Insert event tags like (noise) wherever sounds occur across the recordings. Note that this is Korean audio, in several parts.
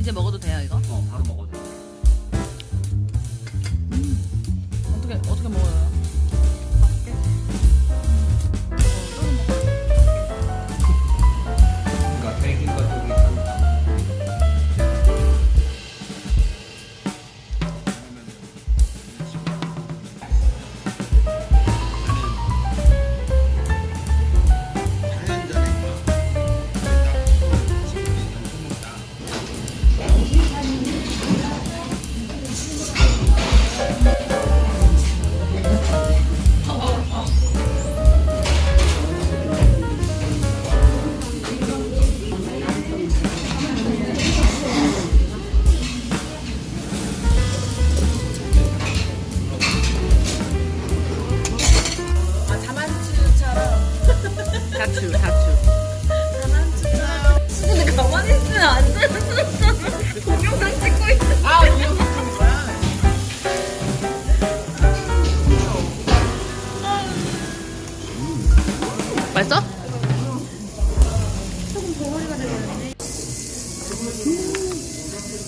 이제 먹어도 돼요 이거? 어 바로 먹어도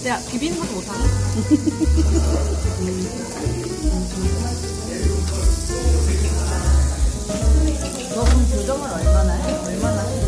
내가 비비는 것도 못하네. 너 그럼 교정을 얼마나 해? 얼마나 해?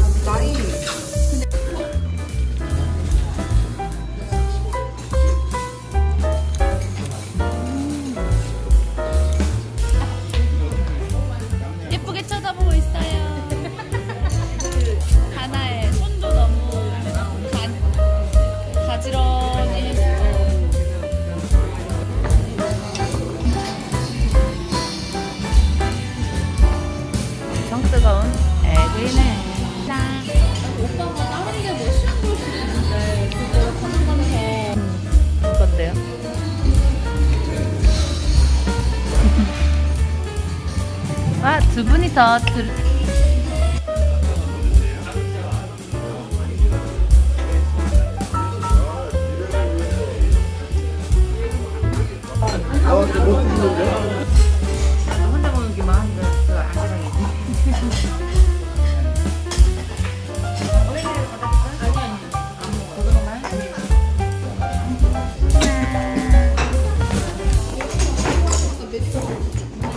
더 들...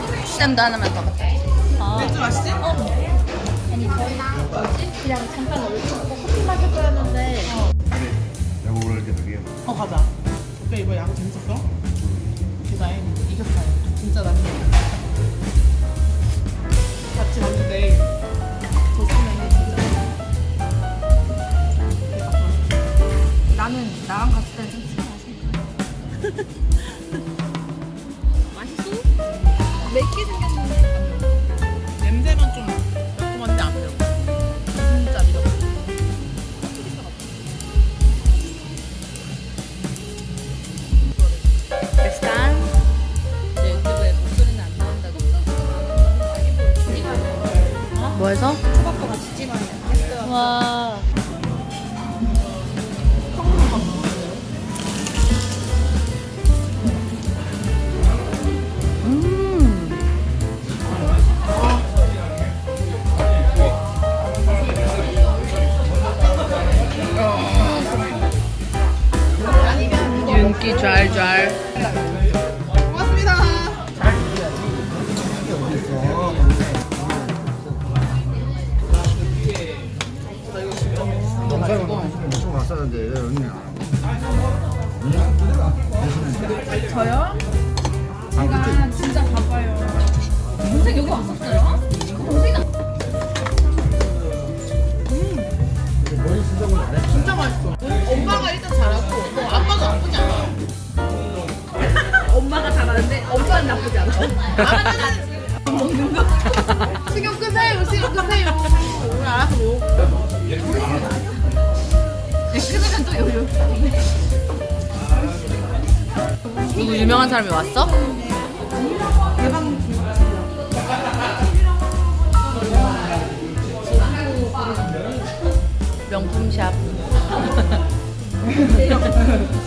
아시랑이 쌤도 하나만 더 갖다 아. 맥주 마시지? 아니 저희가 뭐지? 그냥 잠깐 얼굴 보고 커피 마실 거였는데 내가 오늘 이렇게 되게 어 가자. 오빠 이거 야구 재밌었어? 그다음 이겼어요. 진짜 나는 같이 봤는데 졌으면 진짜 나는 나랑 갔을 때는 좀술 마시니까 (laughs) 뭐 해서? 호박도 같이 찍어야 돼 와. 저요? 제가 진짜 바빠요 동생 여기 왔었어요? 동생 진짜 맛있어. 엄마가 일단 잘하고 너 아빠도 나쁘지 않아. (laughs) 엄마가 잘하는데 엄마는 나쁘지 않아 아빠는 (laughs) 누구 유명한 사람이 왔어? 명품샵. (laughs)